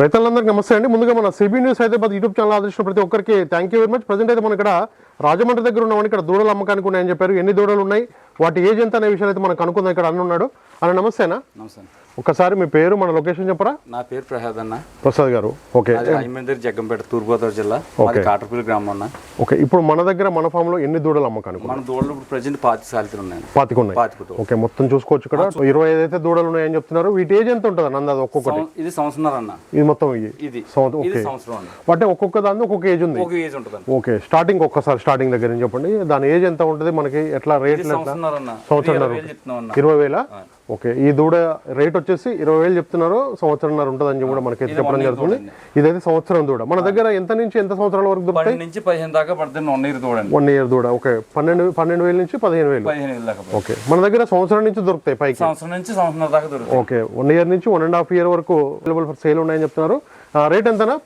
రైతులందరికీ నమస్తే అండి. ముందుగా మన CB news Hyderabad YouTube channel ఆదరించిన ప్రతి ఒక్కరికి thank you very much present అయితే మన ఇక్కడ రాజమండ్రి దగ్గర ఉన్నామని ఇక్కడ దూడలు అమ్మకానికి ఉన్నాయని చెప్పారు. ఎన్ని దూడలు ఉన్నాయి? వాటి ఏజ్ ఎంత అనే విషయాలు అయితే మనకు కనుక్కుందాం. ఇక్కడ అన్నున్నాడు అన్న నమస్తేనా? నమస్తే ఒక్కసారి మీ పేరు మన లొకేషన్ చెప్పరా? నా పేరు ప్రసాద్ అన్న. ప్రసాద్ గారు. ఓకే. రాజమండ్రి జగ్గంపేట తూర్పుగోదావరి జిల్లా. మాది కాటరపల్లి గ్రామం అన్న. ఓకే. ఇప్పుడు మన దగ్గర మన ఫామ్లో ఎన్ని దూడలు అమ్మకానికి మన దూడలు ఇప్పుడు ప్రజెంట్ పాతి సాలితలు ఉన్నాయి పాతిక ఉన్నాయి. పాతిక ఓకే మొత్తం చూసుకోవచ్చు ఇక్కడ. ఇరవై ఐదు అయితే దూడలు ఉన్నాయని చెప్తున్నారు. వీటి ఏజ్ ఎంత ఉంటుంది అన్న? అది ఒక్కొక్కటి. ఇది సంవత్సరం అన్న. ఇది మొత్తం ఇది? సంవత్సరం అంటే ఒక్కొక్క దాని ఒక్కొక్క ఏజ్ ఉంది. ఒక ఏజ్ ఉంటుంది ఓకే. స్టార్టింగ్ ఒక్కసారి స్టార్టింగ్ దగ్గర నుంచి చెప్పండి. దాని ఏజ్ ఎంత ఉంటుంది? మనకి ఎట్లా రేట్ ఇది సంవత్సరం అన్న. సంవత్సరంన్నర. ఇరవై వేలు ఓకే ఈ దూడ రేట్ వచ్చేసి ఇరవై వేలు చెప్తున్నారు సంవత్సరంన్నర ఉంటుందని కూడా మనకి చెప్పడం జరుగుతుంది. ఇదైతే సంవత్సరం దూడ. మన దగ్గర ఎంత నుంచి ఎంత సంవత్సరాల వరకు దొరుకుతాయి? నుంచి పదిహేను దాకా పడుతుంది వన్ ఇయర్ దూడండి. వన్ ఇయర్ దూడ. ఓకే పన్నెండు పన్నెండు వేల నుంచి పదిహేను వేలు. ఓకే మన దగ్గర సంవత్సరం నుంచి దొరుకుతాయి పైకి. సంవత్సరం నుంచి సంవత్సరం దాకా దొరుకుతుంది ఓకే వన్ ఇయర్ నుంచి వన్ అండ్ హాఫ్ ఇయర్ వరకు అవైలబుల్ ఫర్ సేల్ ఉన్నాయని చెప్తున్నారు. రేట్ ఎంతనా?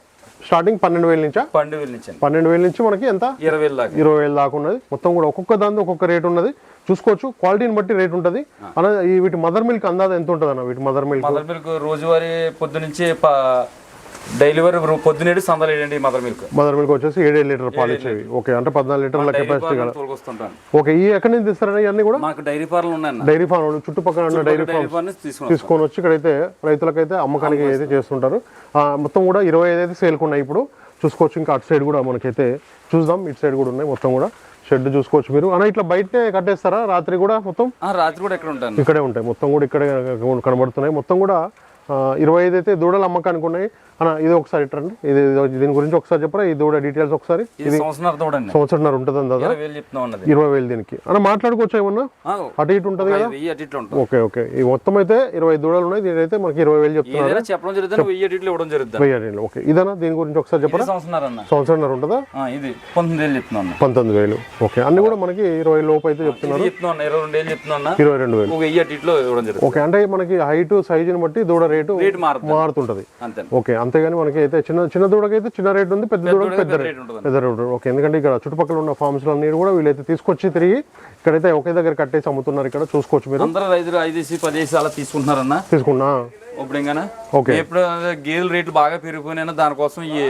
స్టార్టింగ్ పన్నెండు వేల నుంచా? పన్నెండు వేలు నుంచి పన్నెండు వేల నుంచి మనకి ఎంత? ఇరవై వేలు దాకా. ఇరవై వేలు దాకా ఉన్నది. మొత్తం కూడా ఒక్కొక్క దాని ఒక్కొక్క రేట్ ఉన్నది. చూసుకోవచ్చు క్వాలిటీని బట్టి రేట్ ఉంటుంది. అలా ఈ వీటి మదర్ మిల్క్ అందాజ ఎంత ఉంటుంది అన్న వీటి మదర్ మిల్క్? మదర్ మిల్క్ రోజువారీ పొద్దు నుంచి డైలీ వరకు పొద్దునేడు సందలు వేయండి మదర్ మిల్క్. మదర్ మిల్క్ వచ్చేసి ఏడేడు లీటర్ పాలు ఇచ్చేవి. ఓకే అంటే పద్నాలుగు లీటర్ల కెపాసిటీ గల ఓకే ఈ ఎక్కడి నుంచి తీస్తారని ఇవన్నీ కూడా? మాకు డైరీ ఫార్లు ఉన్నాయన్న డైరీ ఫామ్ చుట్టుపక్కల ఉన్న డైరీ ఫార్మ్ తీసుకొని వచ్చి ఇక్కడైతే రైతులకైతే అమ్మకానికి అయితే చేస్తుంటారు. ఆ, మొత్తం కూడా ఇరవై ఐదు అయితే సేల్కి ఉన్నాయి ఇప్పుడు. చూసుకోవచ్చు ఇంకా అటు సైడ్ కూడా మనకైతే చూద్దాం. ఇటు సైడ్ కూడా ఉన్నాయి మొత్తం కూడా. షెడ్ చూసుకోవచ్చు మీరు. అన్న ఇట్లా బయటనే కట్టేస్తారా? రాత్రి కూడా మొత్తం? రాత్రి కూడా ఎక్కడ ఉంటాను ఇక్కడే ఉంటాయి. మొత్తం కూడా ఇక్కడే కనబడుతున్నాయి. మొత్తం కూడా ఇరవై ఐదు అయితే దూడలు అమ్మకానికి ఉన్నాయి. అన్న ఇది ఒకసారి ఇట్టండి ఇది దీని గురించి ఒకసారి చెప్పరా? ఈ దూడ డీటెయిల్స్ ఒకసారి? ఇది సంవత్సరంన్నర ఉంటుంది అందా ఇరవై వేలు దీనికి. అన్న మాట్లాడుకోవచ్చు ఏమన్నా? అటు ఇటు ఉంటుంది కదా? Okay okay. ఈ మొత్తం అయితే ఇరవై దూడలు ఉన్నాయి. దీనైతే మనకి ఇరవై వేలు చెప్తున్నారు. చెప్పడం జరుగుతుంది. వెయ్యి ఓకే. ఇదన్నా దీని గురించి ఒకసారి చెప్పరా? సంవత్సరం సంవత్సరంన్నర ఉంటుందా? ఇది పంతొమ్మిది వేలు పంతొమ్మిది ఓకే. అన్ని కూడా మనకి ఇరవై లోపు అయితే చెప్తున్నారు. ఇరవై రెండు వేలు ఇరవై రెండు వేలు. ఓకే. అంటే మనకి హైట్ సైజుని బట్టి దూడ రేటు రేటు మారుతుంటది. అంతే. ఓకే అంతేగాని మనకి అయితే చిన్న చిన్న దూడకైతే చిన్న రేట్ ఉంది పెద్ద దూడకి పెద్ద రేట్. పెద్ద రేట్. ఓకే ఎందుకంటే ఇక్కడ చుట్టుపక్కల ఉన్న ఫార్మ్స్ అన్ని కూడా వీళ్ళైతే తీసుకొచ్చి తిరిగి ఇక్కడైతే ఒకే దగ్గర కట్టేసి అమ్ముతున్నారు ఇక్కడ చూసుకోవచ్చు మీరు. అందరూ రైతులు ఐదేసి పదేసి అలా తీసుకుంటున్నారన్న? తీసుకున్నా. ఇప్పుడు ఇంకా ఓకే. ఎప్పుడు గేదెల రేట్లు బాగా పెరిగిపోయినా దానికోసం ఈ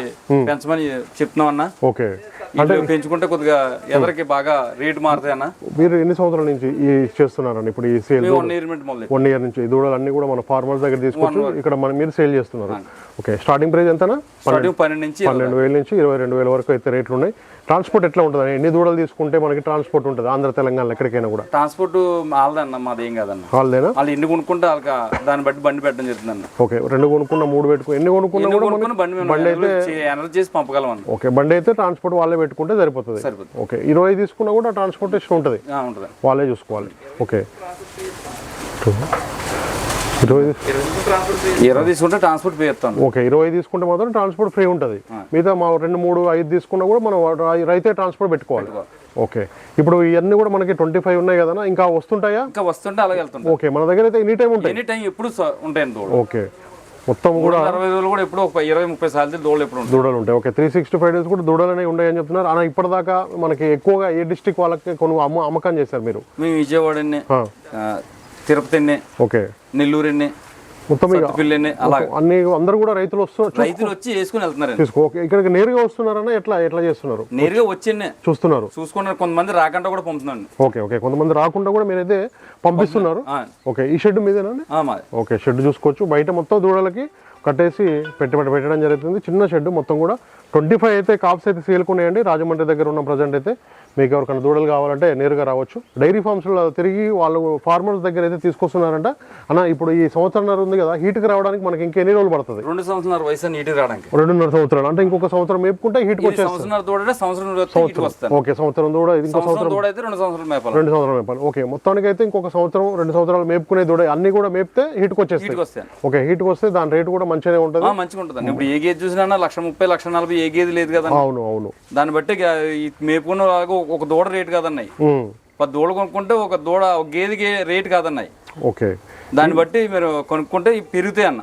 పెంచమని చెప్తున్నాం అన్న ఓకే. ఇవి పెంచుకుంటే కొద్దిగా ఎదరికి బాగా రేటు మారుతాయి అన్న? మీరు ఎన్ని సంవత్సరాల నుంచి ఈ చేస్తున్నారండి? ఇప్పుడు ఈ సేల్ వన్ ఇయర్ మొదలు వన్ ఇయర్ నుంచి. ఈ దూడలు అన్ని కూడా మన ఫార్మర్స్ దగ్గర తీసుకొచ్చి ఇక్కడ మన మీరు సేల్ చేస్తున్నారు. ఓకే స్టార్టింగ్ ప్రైస్ ఎంతనా? పన్నెండు నుంచి పన్నెండు వేల నుంచి ఇరవై రెండు వేల వరకు అయితే రేట్లు ఉన్నాయి. ట్రాన్స్పోర్ట్ ఎట్లా ఉంటుంది ఎన్ని దూడలు తీసుకుంటే మనకి ట్రాన్స్పోర్ట్ ఉంటుంది? ఆంధ్ర తెలంగాణ ఎక్కడికైనా కూడా. ట్రాన్స్పోర్ట్ వాళ్ళదన్న మాది ఏం కాదన్న. వాళ్ళదేనా? వాళ్ళు ఎన్ని కొనుక్కుంటే వాళ్ళకి దాన్ని బట్టి బండి పెట్టడం జరుగుతుంది అన్న ఓకే రెండు కొనుక్కున్న మూడు పెట్టుకుని ఎన్ని కొనుక్కున్నా బండి మేము ఎనర్జీ చేసి పంపగలం అన్న. ఓకే బండి అయితే ట్రాన్స్పోర్ట్ వాళ్ళే పెట్టుకుంటే సరిపోతుంది. ఓకే. ఇరవై తీసుకున్నా కూడా ట్రాన్స్పోర్టేషన్ ఉంటుంది. వాళ్ళే చూసుకోవాలి. ఓకే. ఇరవై తీసుకుంటే ట్రాన్స్పోర్ట్ చేస్తాను ఓకే ఇరవై తీసుకుంటే మాత్రం ట్రాన్స్పోర్ట్ ఫ్రీ ఉంటుంది. మిగతా మా రెండు మూడు ఐదు తీసుకున్నా కూడా మనం రైతే ట్రాన్స్పోర్ట్ పెట్టుకోవాలి. ఓకే. ఇప్పుడు ఇవన్నీ కూడా మనకి ట్వంటీ ఫైవ్ ఉన్నాయి కదా ఇంకా వస్తుంటాయా? ఇంకా వస్తుంటే అలాగే వెళ్తుంటాం. ఓకే మన దగ్గర అయితే ఎనీ టైం ఉంటాయి. ఎనీ టైం ఎప్పుడు ఉంటాయండి ఓకే. మొత్తం కూడా అరవై రోజులు కూడా ఎప్పుడు ఒక ఇరవై ముప్పై సార్లు దూడలు ఎప్పుడు ఉంటాయి. దూడలు ఉంటాయి. Okay three sixty five days కూడా దూడలు అనేవి ఉన్నాయని చెప్తున్నారు. అలా ఇప్పటిదాకా మనకి ఎక్కువగా ఏ డిస్టిక్ వాళ్ళకి కొన్ని అమ్మ అమ్మకం చేశారు మీరు? మేము విజయవాడ తిరుపతి ఓకే. నెల్లూరు మొత్తం అన్ని అందరు కూడా రైతులు వస్తున్నారు రైతులు వచ్చి వేసుకుని వెళ్తున్నారండి తీసుకో ఓకే. ఇక్కడికి నేరుగా వస్తున్నారన్నా ఎట్లా ఎట్లా చేస్తున్నారు? నేరుగా వచ్చి చూస్తున్నారు. చూసుకున్నారు కొంతమంది రాకుండా కూడా పంపుతున్నాండి ఓకే ఓకే. కొంతమంది రాకుండా కూడా మీరైతే పంపిస్తున్నారు. ఓకే ఈ షెడ్ మీదేనండి ఆ, మాది. ఓకే షెడ్ చూసుకోవచ్చు. బయట మొత్తం దూడలకి కట్టేసి పెట్టి పెట్టి పెట్టడం జరుగుతుంది. చిన్న షెడ్ మొత్తం కూడా. ట్వంటీ ఫైవ్ అయితే కాప్స్ అయితే సేల్కున్నాయండి రాజమండ్రి దగ్గర ఉన్న ప్రజెంట్ అయితే మీకు ఎవరికైనా దూడలు కావాలంటే నేరుగా రావచ్చు. డైరీ ఫార్మ్స్లో తిరిగి వాళ్ళు ఫార్మర్స్ దగ్గర అయితే తీసుకొస్తున్నారంట. అన్న ఇప్పుడు ఈ సంవత్సరం ఉంది కదా హీట్కి రావడానికి మనకి ఇంకెన్ని రోజులు పడుతుంది? రెండు సంవత్సరాల వయసు నీటికి రావడానికి. రెండున్నర సంవత్సరాలు. అంటే ఇంకొక సంవత్సరం మేపుకుంటే హీట్కి సంవత్సరం సంవత్సరం. వస్తాను ఓకే సంవత్సరం దూడ ఇంకో సంవత్సరం రెండు సంవత్సరాలు మేపాలి. రెండు సంవత్సరాలు మేపాలి. ఓకే మొత్తానికి అయితే ఇంకొక సంవత్సరం రెండు సంవత్సరాలు మేపుకునే దూడ అన్ని కూడా మేపితే హీట్కి వచ్చేస్తాయి. ఓకే హీట్కి వస్తే దాని రేటు కూడా మంచిగానే ఉంటుంది. మంచిగా ఉంటుంది ఇప్పుడు ఏ గేదె చూసినా లక్ష ముప్పై లక్ష నలభై ఏ గేదె లేదు కదా అవును అవును. దాన్ని బట్టి మేపుకున్న వాళ్ళకి ఒక- దూడ రేటు కాదన్నాయి. పది దూడ కొనుక్కుంటే ఒక దూడ ఒక గేదెకి రేటు కాదన్నాయి. ఓకే. దాన్ని బట్టి మీరు కొనుక్కుంటే పెరుగుతాయి అన్న.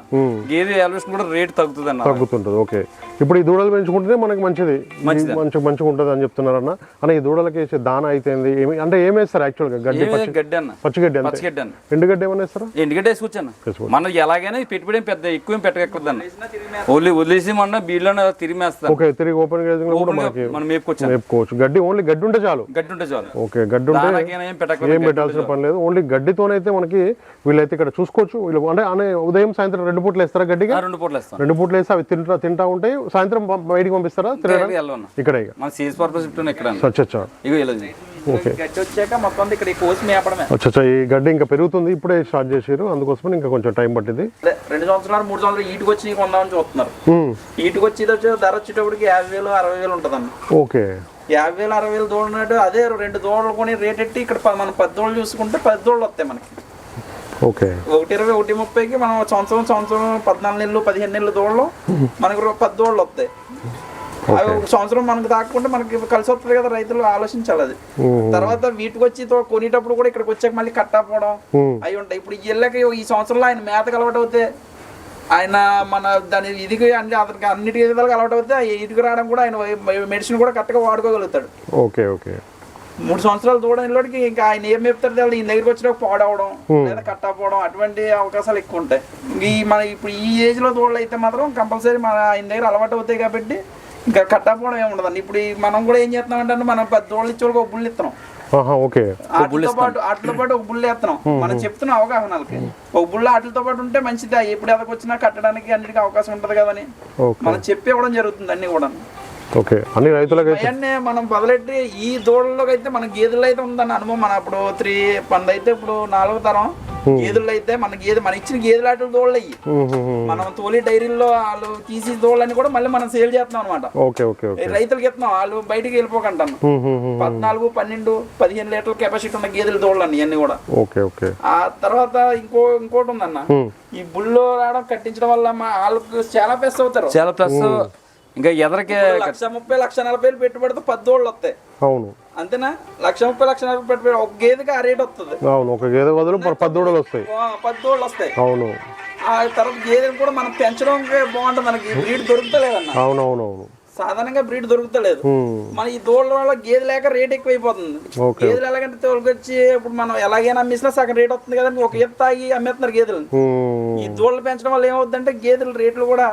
గేదె ఎలివేషన్ కూడా రేట్ తగ్గుతుంది అన్న తగ్గుతుంటుంది ఓకే. ఇప్పుడు ఈ దూడలు పెంచుకుంటేనే మనకి మంచిది. మంచి మంచిగా ఉంటుంది అని చెప్తున్నారన్న. అన్న ఈ దూడలకి వేసే దాన అయితేంది ఏమి అంటే ఏం వేస్తారు యాక్చువల్గా గడ్డి ఏమీ గడ్డి అన్న. పచ్చిగడ్డి అంతే. పచ్చిగడ్డి అన్న. ఎండుగడ్డి ఏమైనా వేస్తారా? ఎందుకంటే వేసుకొచ్చాను మనం ఎలాగైనా పెట్టుబడి పెద్ద ఎక్కువ ఏం పెట్టకూడదు అన్న. వదిలి వదిలేసి మొన్న బీడ్లో తిరిమేస్తాను ఓకే తిరిగి ఓపెన్ గ్రేజింగ్ కూడా మనకి మనం మేపుకొచ్చాను మేపుకోవచ్చు. గడ్డి ఓన్లీ గడ్డి ఉంటే చాలు. గడ్డి ఉంటే చాలు. ఓకే గడ్డి ఉంటే ఏం పెట్టాల్సిన పని లేదు. ఓన్లీ గడ్డితోనైతే మనకి వీళ్ళైతే ఇక్కడ చూసుకోవచ్చు. వీళ్ళు అంటే అనే ఉదయం సాయంత్రం రెండు పూటలు వేస్తారా గడ్డిగా? ఆ, రెండు పూటలు వేస్తాం. రెండు పూటలు వేస్తే అవి తింటా తింటా ఉంటాయి. సాయంత్రం బయటికి పంపిస్తారా? ఇక్కడ ఇక. మన సీజ్ పర్పస్ ఇక్కడ ఓకే. ఈ కోసి మేపడమే. అచ్చచ్చా ఈ గడ్డి ఇంకా పెరుగుతుంది. ఇప్పుడే స్టార్ట్ చేసారు అందుకోసమే ఇంకా కొంచెం టైం పట్టింది. రెండు సంవత్సరాలు మూడు సంవత్సరాలు ఈటుకు వచ్చి కొందామని చూస్తున్నారు. ఈటుకు వచ్చి ధర వచ్చేటప్పటికి యాభై వేలు అరవై వేలు ఉంటుందండి. ఓకే. యాభై వేలు అరవై వేలు దూడనట్టు అదే రెండు దూడలు కొని రేట్ ఎట్టి ఇక్కడ మనం పది దూడలు చూసుకుంటే పది దూడలు వస్తాయి మనకి. ఓకే. ఒకటి ఇరవై ఒకటి ముప్పైకి మనం సంవత్సరం సంవత్సరం పద్నాలుగు నెలలు పదిహేను నెలలు దూడలు మనకు పది దూడలు వస్తాయి. అవి ఒక సంవత్సరం మనకు దాక్కుంటే మనకి కలిసి వస్తుంది కదా రైతులు ఆలోచించాలి అది. తర్వాత వీటికి వచ్చి తో- కొనేటప్పుడు కూడా ఇక్కడికి వచ్చాక మళ్ళీ కట్టకపోవడం అవి ఉంటాయి. ఇప్పుడు ఈ ఇళ్ళకి ఈ సంవత్సరంలో ఆయన మేతకు అలవాటు అవుతే ఆయన మన దాని ఇదికి అన్ని అతనికి అన్నిటి విధాలుగా అలవాటు అవుతే ఆ ఇటుకు రావడం కూడా ఆయన మెడిసిన్ కూడా కరెక్ట్గా వాడుకోగలుగుతాడు. Okay okay. మూడు సంవత్సరాలు దూడలోకి ఇంకా ఆయన ఏం చెప్తారు తెలియదు. ఈయన దగ్గరికి వచ్చినాక పాడవడం లేదా కట్టకపోవడం అటువంటి అవకాశాలు ఎక్కువ ఉంటాయి. ఈ మన ఇప్పుడు ఈ ఏజ్లో దూడలు అయితే మాత్రం కంపల్సరీ మన ఆయన దగ్గర అలవాటు అవుతాయి కాబట్టి ఇంకా కట్టకపోవడం ఏమి ఉండదండి. ఇప్పుడు మనం కూడా ఏం చేస్తున్నామంటే మనం పది దూడలు ఇచ్చే వాళ్ళకి ఒక బుల్లు ఇస్తున్నాం. ఆహా ఓకే. వాటితో పాటు వాటితో పాటు ఒక బుల్లు వేస్తున్నాం. మనం చెప్తున్న అవగాహనలకి ఒక బుల్ల వాటితో పాటు ఉంటే మంచిది. ఎప్పుడు ఎదకొచ్చినా కట్టడానికి అన్నిటికీ అవకాశం ఉంటది కదని ఓకే. మనం చెప్పి ఇవ్వడం జరుగుతుంది అన్ని కూడా ఓకే. అన్ని రైతులకైతే? అవన్నీ మనం మొదలెట్టి ఈ దూడల్లోకి అయితే మన గేదెలు అయితే ఉందన్న అనుభవం మన అప్పుడు త్రీ పండు అయితే ఇప్పుడు నాలుగో తరం. గేదెలు అయితే మన గేదె మన ఇచ్చిన గేదెలు ఆటలు దూడలు అయ్యి. మనం తోలి డైరీల్లో వాళ్ళు తీసి దూడలని కూడా మళ్ళీ మనం సేల్ చేస్తున్నాం అనమాట ఓకే ఓకే ఓకే. రైతులకి ఇస్తున్నాం వాళ్ళు బయటికి వెళ్ళిపోకంటాను. పద్నాలుగు పన్నెండు పదిహేను లీటర్ల కెపాసిటీ ఉన్న గేదెలు దూడలు ఇవన్నీ కూడా. Okay okay. ఆ తర్వాత ఇంకో ఇంకోటి ఉందన్న. ఈ బుల్లో రావడం కట్టించడం వల్ల మా వాళ్ళకు చాలా పెస్ అవుతారు. చాలా ప్లస్ ఇంకా ఎదరకే లక్ష ముప్పై లక్ష నలభై వేలు పెట్టుబడితో పది దోళ్ళు వస్తాయి. అవును. అంతేనా? లక్ష ముప్పై లక్ష నలభై పెట్టుబడి ఒక గేదెకి ఆ రేట్ వస్తుంది అవును ఒక గేదె బదులు ప- పది దూడలు వస్తాయి. ఆ, పది దోళ్ళు వస్తాయి. అవును. ఆ తర్వాత గేదెని కూడా మనం పెంచడం బాగుంటుంది మనకి. బ్రీడ్ దొరుకుతలేదన్న. అవును అవును అవును సాధారణంగా బ్రీడ్ దొరుకుతలేదు. మన ఈ దోళ్ళ వల్ల గేదె లేక రేట్ ఎక్కువైపోతుంది. గేదెలు ఎలాగంటే తోలుకొచ్చి ఇప్పుడు మనం ఎలాగైనా అమ్మేసినా సగం రేట్ వస్తుంది కదండి. ఒక ఎత్తు తాగి అమ్మేస్తున్నారు గేదెలను. ఉమ్, ఈ దూడలు పెంచడం వల్ల ఏమవుతుందంటే గేదెల రేట్లు కూడా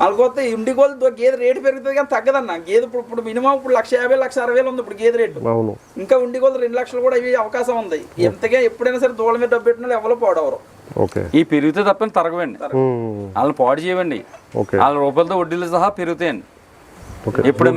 వాళ్ళకొస్తే ఇండి గోలు గేదె రేటు పెరుగుతుంది కానీ తగ్గదన్న. గేదె ఇప్పుడు ఇప్పుడు మినిమం ఇప్పుడు లక్ష యాభై లక్ష అరవై వేలు ఉంది ఇప్పుడు గేదె రేటు. అవును. ఇంకా ఉండి గోలు రెండు లక్షలు కూడా ఇవి అవకాశం ఉంది. ఎంతగా ఎప్పుడైనా సరే దూడల మీద డబ్బు పెట్టిన ఎవరు పోడవరు. ఓకే. ఈ పెరిగితే తప్పని తరగవండి. వాళ్ళని పాడు చేయవండి. ఓకే. వాళ్ళ రూపాయలతో వడ్డీలు సహా పెరుగుతాయండి. ఎప్పుడు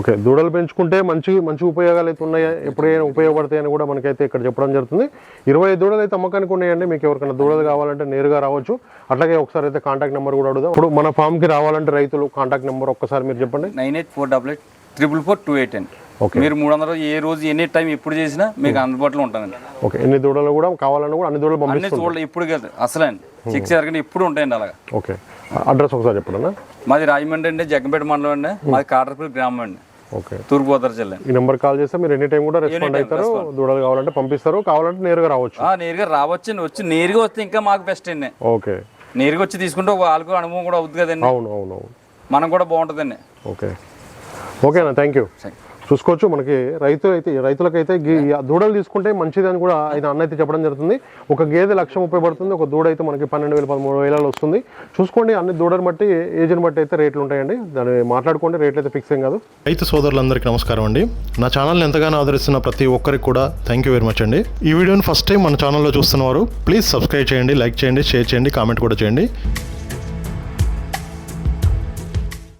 ఓకే. దూడలు పెంచుకుంటే మంచి మంచి ఉపయోగాలు అయితే ఉన్నాయా? ఎప్పుడైనా ఉపయోగపడతాయని కూడా మనకైతే ఇక్కడ చెప్పడం జరుగుతుంది. ఇరవై ఐదు దూడలు అయితే అమ్మకానికి ఉన్నాయండి. మీకు ఎవరికైనా దూడలు కావాలంటే నేరుగా రావచ్చు. అట్లాగే ఒకసారి అయితే కాంటాక్ట్ నెంబర్ కూడా అడుగుదాం. ఇప్పుడు మన ఫామ్కి రావాలంటే రైతులు కాంటాక్ట్ నెంబర్ ఒక్కసారి మీరు చెప్పండి. Nine eight four double eight four two eight అండి ఓకే. మీరు మూడు వందలు ఏ రోజు ఎనీ టైం ఎప్పుడు చేసినా మీకు అందుబాటులో ఉంటానండి ఓకే. ఎన్ని దూడలు కూడా కావాలన్నా కూడా అన్ని దూడలు అన్ని పంపిస్తుంది చూడలే ఇప్పుడు కాదు. అసలే అండి. చెక్ చేయకుండా ఎప్పుడు ఉంటాయండి అలాగా. ఓకే. అడ్రస్ ఒకసారి చెప్పండి మాది రాజమండ్రి అండి జగ్గంపేట మండలం అండి. మాది కాటరపల్లి గ్రామం అండి. ఓకే తూర్పుగోదావరి జిల్లా. ఈ నెంబర్ కాల్ చేస్తే మీరు ఎనీ టైం కూడా రెస్పాండ్ అవుతారు దూడలు కావాలంటే పంపిస్తారు కావాలంటే నేరుగా రావచ్చు. ఆ, నేరుగా రావచ్చండి వచ్చి నేరుగా వస్తే ఇంకా మాకు బెస్ట్ అండి. ఓకే నేరుగా వచ్చి తీసుకుంటే వాళ్ళకు అనుభవం కూడా అవుతుంది కదండి. అవును అవును అవును. మనం కూడా బాగుంటుందండి. ఓకే ఓకేనా థ్యాంక్ యూ చూసుకోవచ్చు. మనకి రైతు అయితే రైతులకైతే దూడలు తీసుకుంటే మంచిది అని కూడా ఆయన అన్న అయితే చెప్పడం జరుగుతుంది. ఒక గేదె లక్ష ముప్పై పడుతుంది ఒక దూడ అయితే మనకి పన్నెండు వేల పదమూడు వేలలో వస్తుంది. చూసుకోండి అన్ని దూడని బట్టి ఏజ్ని బట్టి అయితే రేట్లు ఉంటాయండి. దాన్ని మాట్లాడుకోండి రేట్లు అయితే ఫిక్స్ ఏం కాదు. రైతు సోదరులందరికీ నమస్కారం అండి. నా ఛానల్ని ఎంతగానో ఆదరిస్తున్న ప్రతి ఒక్కరికి కూడా థ్యాంక్ యూ వెరీ మచ్ అండి. ఈ వీడియోని ఫస్ట్ టైం మన ఛానల్లో చూస్తున్నవారు ప్లీజ్ సబ్స్క్రైబ్ చేయండి లైక్ చేయండి షేర్ చేయండి కామెంట్ కూడా చేయండి.